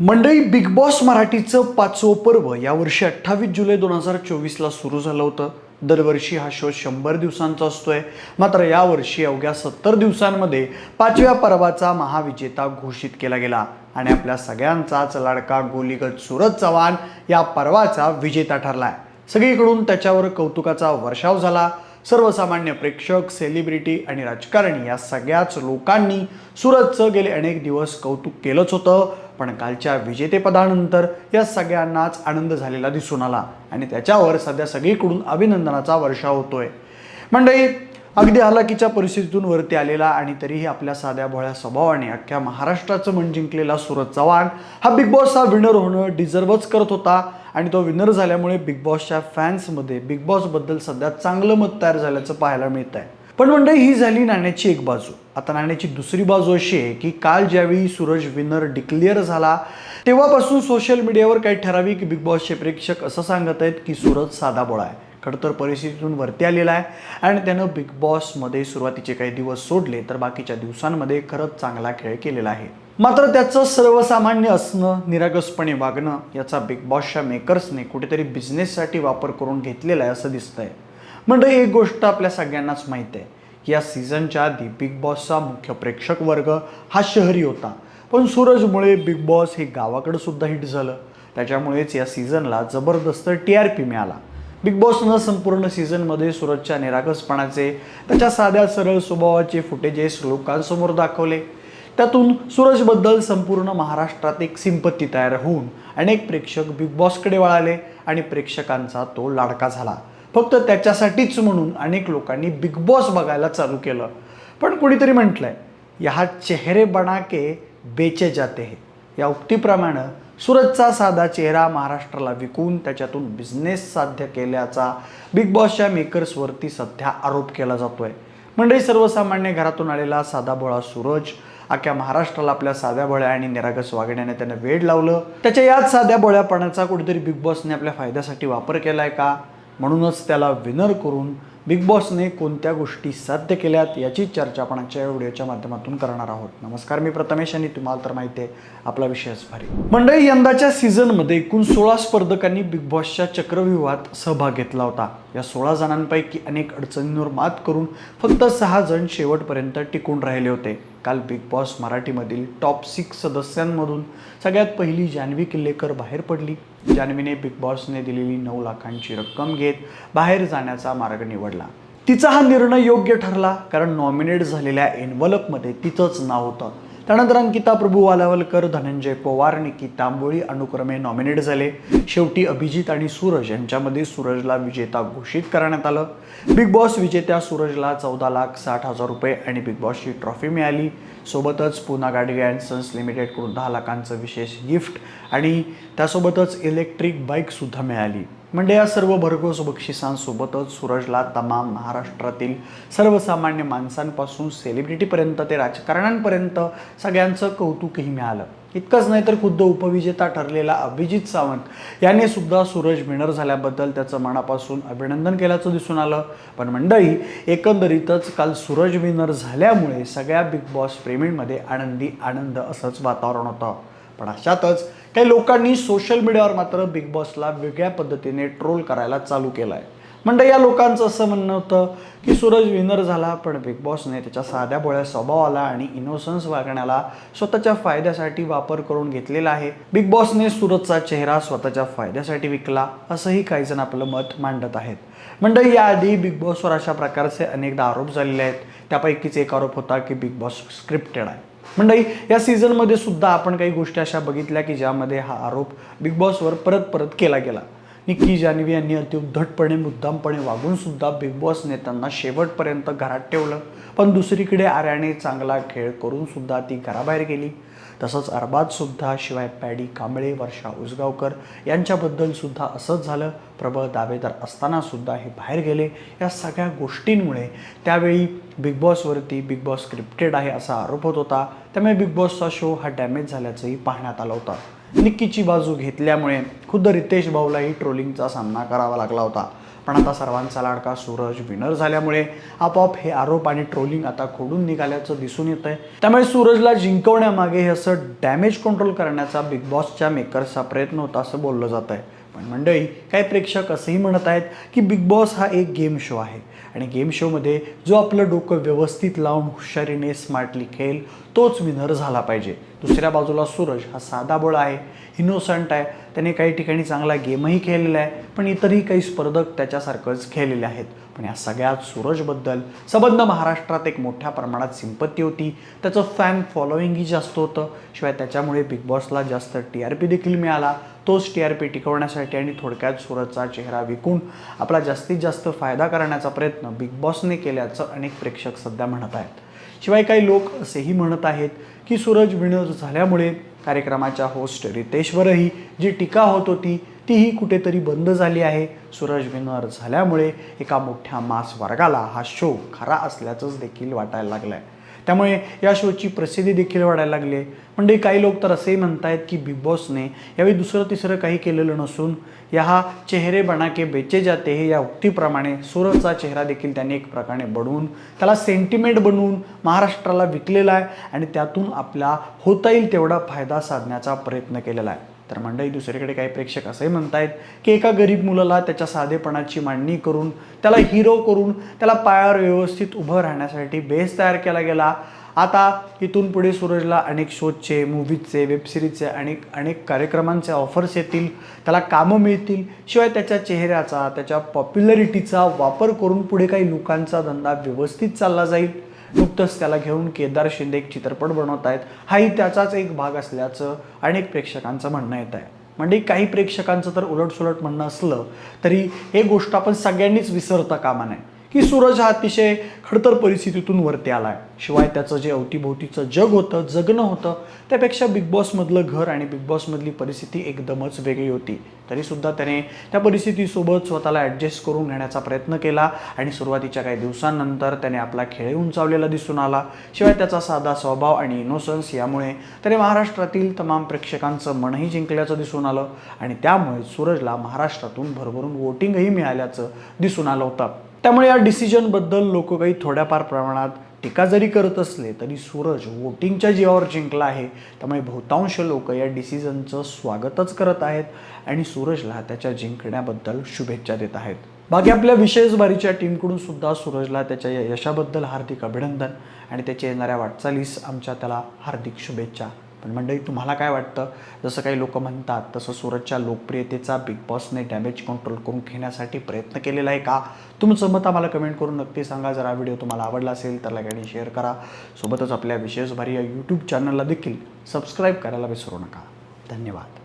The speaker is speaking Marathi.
मंडळी बिग बॉस मराठीचं पाचवं पर्व यावर्षी अठ्ठावीस जुलै दोन हजार चोवीसला सुरू झालं होतं. दरवर्षी हा शो शंभर दिवसांचा असतोय. मात्र यावर्षी अवघ्या सत्तर दिवसांमध्ये पाचव्या पर्वाचा महाविजेता घोषित केला गेला आणि आपल्या सगळ्यांचाच लाडका गोलीगत सूरज चव्हाण या पर्वाचा विजेता ठरलाय. सगळीकडून त्याच्यावर कौतुकाचा वर्षाव झाला. सर्वसामान्य प्रेक्षक सेलिब्रिटी आणि राजकारणी या सगळ्याच लोकांनी सुरतचं गेले अनेक दिवस कौतुक केलंच होतं. पण कालच्या विजेतेपदानंतर या सगळ्यांनाच आनंद झालेला दिसून आला आणि त्याच्यावर सध्या सगळीकडून अभिनंदनाचा वर्षाव होतोय. मंडळी अगदी हलाकीच्या परिस्थितीतून वरती आलेला आणि तरीही आपल्या साध्या भोळ्या स्वभावाने अख्ख्या महाराष्ट्राचं मन जिंकलेला सूरज चव्हाण हा बिग बॉसचा विनर होणं डिझर्वच करत होता आणि तो विनर झाल्यामुळे बिग बॉसच्या फॅन्समध्ये बिग बॉसबद्दल सध्या चांगलं मत तयार झाल्याचं पाहायला मिळत आहे पण मंडळी ही झाली नाण्याची एक बाजू. आता नाण्याची दुसरी बाजू अशी आहे की काल ज्यावेळी सूरज विनर डिक्लेअर झाला तेव्हापासून सोशल मीडियावर काही ठराविक बिग बॉसचे प्रेक्षक असं सांगत आहेत की सूरज साधा बोळा आहे. खडतर परिस्थितीतून वरती आलेला आहे. आणि त्यानं बिग बॉसमध्ये सुरुवातीचे काही दिवस सोडले तर बाकीच्या दिवसांमध्ये खरंच चांगला खेळ केलेला आहे. मात्र त्याचं सर्वसामान्य असणं निरागसपणे वागणं याचा बिग बॉसच्या मेकर्सने कुठेतरी बिझनेससाठी वापर करून घेतलेला आहे असं दिसतंय. म्हणजे एक गोष्ट आपल्या सगळ्यांनाच माहीत आहे. की या सीझनच्या आधी बिग बॉसचा मुख्य प्रेक्षक वर्ग हा शहरी होता. पण सूरजमुळे बिग बॉस हे गावाकडं सुद्धा हिट झालं. त्याच्यामुळेच या सीझनला जबरदस्त टी आर पी मिळाला. बिग बॉसनं संपूर्ण सीझनमध्ये सूरजच्या निरागसपणाचे त्याच्या साध्या सरळ स्वभावाचे फुटेजेस लोकांसमोर दाखवले. त्यातून सूरजबद्दल संपूर्ण महाराष्ट्रात एक सिंपत्ती तयार होऊन अनेक प्रेक्षक बिग बॉसकडे वळाले आणि प्रेक्षकांचा तो लाडका झाला. फक्त त्याच्यासाठीच म्हणून अनेक लोकांनी बिग बॉस बघायला चालू केलं. पण कुणीतरी म्हटलंय या चेहरे बना के बेचे जाते हे. या उक्तीप्रमाणे सूरजचा साधा चेहरा महाराष्ट्राला विकून त्याच्यातून बिझनेस साध्य केल्याचा बिग बॉसच्या मेकर्सवरती सध्या आरोप केला जातोय. मंडळी सर्वसामान्य घरातून आलेला साधा भोळा सूरज अख्ख्या महाराष्ट्राला आपल्या साध्या भोळ्या आणि निरागस वागण्याने त्यानं वेड लावलं. त्याच्या याच साध्या भोळ्यापणाचा कुठेतरी बिग बॉसने आपल्या फायद्यासाठी वापर केला आहे का? म्हणूनच त्याला विनर करून बिग बॉसने कोणत्या गोष्टी साध्य केल्यात याची चर्चा आपण आजच्या या व्हिडिओच्या माध्यमातून करणार आहोत. नमस्कार मी प्रथमेश आणि तुम्हाला तर माहिती आहे आपला विषयच भारी. मंडळी यंदाच्या सीझनमध्ये एकूण सोळा स्पर्धकांनी बिग बॉसच्या चक्रव्यूहात सहभाग घेतला होता. या सोळा जणांपैकी अनेक अडचणींवर मात करून फक्त सहा जण शेवटपर्यंत टिकून राहिले होते. काल बिग बॉस मराठीमधील टॉप सिक्स सदस्यांमधून सगळ्यात पहिली जान्हवी किल्लेकर बाहेर पडली. जान्हवीने बिग बॉसने दिलेली नऊ लाखांची रक्कम घेत बाहेर जाण्याचा मार्ग निवडला. तिचा हा निर्णय योग्य ठरला कारण नॉमिनेट झालेल्या एनवलपमध्ये तिचंच नाव होतं. त्यानंतर अंकिता प्रभू वालावलकर धनंजय पवार निकी तांबोळी अनुक्रमे नॉमिनेट झाले. शेवटी अभिजित आणि सूरज यांच्यामध्ये सूरजला विजेता घोषित करण्यात आलं. बिग बॉस विजेत्या सूरजला चौदा लाख साठ हजार रुपये आणि बिग बॉसची ट्रॉफी मिळाली. सोबतच पुना गाडगे अँड सन्स लिमिटेडकडून दहा लाखांचं विशेष गिफ्ट आणि त्यासोबतच इलेक्ट्रिक बाईकसुद्धा मिळाली. म्हणजे या सर्व भरघोस बक्षिसांसोबतच सूरजला तमाम महाराष्ट्रातील सर्वसामान्य माणसांपासून सेलिब्रिटीपर्यंत ते राजकारण्यांपर्यंत सगळ्यांचं कौतुकही मिळालं. इतकंच नाही तर खुद्द उपविजेता ठरलेला अभिजित सावंत याने सुद्धा सूरज विनर झाल्याबद्दल त्याचं मनापासून अभिनंदन केल्याचं दिसून आलं. पण मंडळी एकंदरीतच काल सूरज विनर झाल्यामुळे सगळ्या बिग बॉस प्रेमींमध्ये आनंदी आनंद असंच वातावरण होतं. पण अशातच काही लोकांनी सोशल मीडियावर मात्र बिग बॉसला वेगळ्या पद्धतीने ट्रोल करायला चालू केलं आहे म्हणजे या लोकांचं असं म्हणणं होतं की सूरज विनर झाला पण बिग बॉसने त्याच्या साध्या बोळ्या स्वभावाला आणि इनोसन्स वागण्याला स्वतःच्या फायद्यासाठी वापर करून घेतलेला आहे. बिग बॉसने सूरजचा चेहरा स्वतःच्या फायद्यासाठी विकला असंही काही जण आपलं मत मांडत आहेत. म्हणजे याआधी बिग बॉसवर अशा प्रकारचे अनेकदा आरोप झालेले आहेत. त्यापैकीच एक आरोप होता की बिग बॉस स्क्रिप्टेड आहे. मंडळी या सीझनमध्ये सुद्धा आपण काही गोष्टी अशा बघितल्या की ज्यामध्ये हा आरोप बिग बॉसवर परत परत केला गेला. निक्की जान्हवी यांनी अति उद्धटपणे मुद्दामपणे वागून सुद्धा बिग बॉसने त्यांना शेवटपर्यंत घरात ठेवलं. पण दुसरीकडे आर्याने चांगला खेळ करून सुद्धा ती घराबाहेर गेली. तसंच अरबाजसुद्धा शिवाय पॅडी कांबळे वर्षा उसगावकर यांच्याबद्दलसुद्धा असंच झालं. प्रबळ दावेदार असतानासुद्धा हे बाहेर गेले. या सगळ्या गोष्टींमुळे त्यावेळी बिग बॉसवरती बिग बॉस स्क्रिप्टेड आहे असा आरोप होत होता. त्यामुळे बिग बॉसचा शो हा डॅमेज झाल्याचंही पाहण्यात आलं होतं. निक्कीची बाजू घेतल्यामुळे खुद्द रितेश भाऊलाही ट्रोलिंगचा सामना करावा लागला होता. पण आता सर्वांचा लाडका सूरज विनर झाल्यामुळे आपोआप हे आरोप आणि ट्रोलिंग आता खोडून निघाल्याचं दिसून येत आहे त्यामुळे सूरजला जिंकवण्यामागे हे असं डॅमेज कंट्रोल करण्याचा बिग बॉसच्या मेकर्सचा प्रयत्न होता असं बोललं जात आहे पण मंडळी काही प्रेक्षक असंही म्हणत आहेत की बिग बॉस हा एक गेम शो आहे. आणि गेम शोमध्ये जो आपलं डोकं व्यवस्थित लावून हुशारीने स्मार्टली खेळेल तोच विनर झाला पाहिजे. दुसऱ्या बाजूला सूरज हा साधा बोळा आहे. इनोसंट आहे. त्याने काही ठिकाणी चांगला गेमही खेळलेला आहे. पण इतरही काही स्पर्धक त्याच्यासारखंच खेळलेले आहेत. पण या सगळ्यात सूरजबद्दल सबंध महाराष्ट्रात एक मोठ्या प्रमाणात सिंपत्ती होती. त्याचं फॅन फॉलोईंगही जास्त होतं. शिवाय त्याच्यामुळे बिग बॉसला जास्त टी आर पी देखील मिळाला. तोच टी आर पी टिकवण्यासाठी आणि थोडक्यात सूरजचा चेहरा विकून आपला जास्तीत जास्त फायदा करण्याचा प्रयत्न बिग बॉसने केल्याचं अनेक प्रेक्षक सध्या म्हणत आहेत. शिवाय काही लोक असेही म्हणत आहेत की सूरज विनर झाल्यामुळे कार्यक्रमाच्या होस्ट रितेशवरही जी टीका होत होती तीही कुठेतरी बंद झाली आहे. सूरज विनर झाल्यामुळे एका मोठ्या मास वर्गाला हा शो खरा असल्याचंच देखील वाटायला लागलं आहे त्यामुळे या शोची प्रसिद्धी देखील वाढायला लागली आहे. म्हणजे काही लोक तर असेही म्हणतायत की बिग बॉसने यावेळी दुसरं तिसरं काही केलेलं नसून या हा चेहरे बनाके बेचे जाते हे या उक्तीप्रमाणे सूरजचा चेहरा देखील त्यांनी एक प्रकारे बनवून त्याला सेंटिमेंट बनवून महाराष्ट्राला विकलेला आहे आणि त्यातून आपला होता येईल तेवढा फायदा साधण्याचा प्रयत्न केलेला आहे. तर मंडळी दुसरीकडे काही प्रेक्षक असंही म्हणतायत की एका गरीब मुलाला त्याच्या साधेपणाची मांडणी करून त्याला हिरो करून त्याला पायावर व्यवस्थित उभं राहण्यासाठी बेस तयार केला गेला. आता इथून पुढे सूरजला अनेक शोजचे मूवीजचे वेबसिरीजचे अनेक अनेक कार्यक्रमांचे ऑफर्स येतील. त्याला कामं मिळतील. शिवाय त्याच्या चेहऱ्याचा त्याच्या पॉप्युलरिटीचा वापर करून पुढे काही लोकांचा धंदा व्यवस्थित चालला जाईल. नुकतंच त्याला घेऊन केदार शिंदे एक चित्रपट बनवत आहेत. हाही त्याचाच एक भाग असल्याचं अनेक प्रेक्षकांचं म्हणणं येत आहे. म्हणजे काही प्रेक्षकांचं तर उलटसुलट म्हणणं असलं तरी हे गोष्ट आपण सगळ्यांनीच विसरता कामा नये. की सूरज हा अतिशय खडतर परिस्थितीतून वरती आला आहे शिवाय त्याचं जे अवतीभोवतीचं जग होतं जगणं होतं त्यापेक्षा बिग बॉसमधलं घर आणि बिग बॉसमधली परिस्थिती एकदमच वेगळी होती. तरीसुद्धा त्याने त्या परिस्थितीसोबत स्वतःला ॲडजस्ट करून घेण्याचा प्रयत्न केला आणि सुरुवातीच्या काही दिवसांनंतर त्याने आपला खेळ उंचावलेला दिसून आला. शिवाय त्याचा साधा स्वभाव आणि इनोसन्स यामुळे त्याने महाराष्ट्रातील तमाम प्रेक्षकांचं मनही जिंकल्याचं दिसून आलं आणि त्यामुळे सूरजला महाराष्ट्रातून भरभरून वोटिंगही मिळाल्याचं दिसून आलं होतं. त्यामुळे या डिसिजनबद्दल लोक काही थोड्याफार प्रमाणात टीका जरी करत असले तरी सूरज वोटिंगच्या जीवावर जिंकला आहे. त्यामुळे बहुतांश लोक या डिसिजनचं स्वागतच करत आहेत आणि सूरजला त्याच्या जिंकण्याबद्दल शुभेच्छा देत आहेत. बाकी आपल्या विशेष बारीच्या टीमकडून सुद्धा सूरजला त्याच्या यशाबद्दल हार्दिक अभिनंदन आणि त्याच्या येणाऱ्या वाटचालीस आमच्या त्याला हार्दिक शुभेच्छा पण मंडळी तुम्हाला काय वाटतं? जसं काही लोक म्हणतात तसं सूरजच्या लोकप्रियतेचा बिग बॉसने डॅमेज कंट्रोल करून घेण्यासाठी प्रयत्न केलेला आहे का? तुमचं मत आम्हाला कमेंट करून नक्की सांगा. जर हा व्हिडिओ तुम्हाला आवडला असेल तर लाईक आणि शेअर करा. सोबतच आपल्या विशेष भारी या यूट्यूब चॅनलला देखील सबस्क्राईब करायला विसरू नका. धन्यवाद.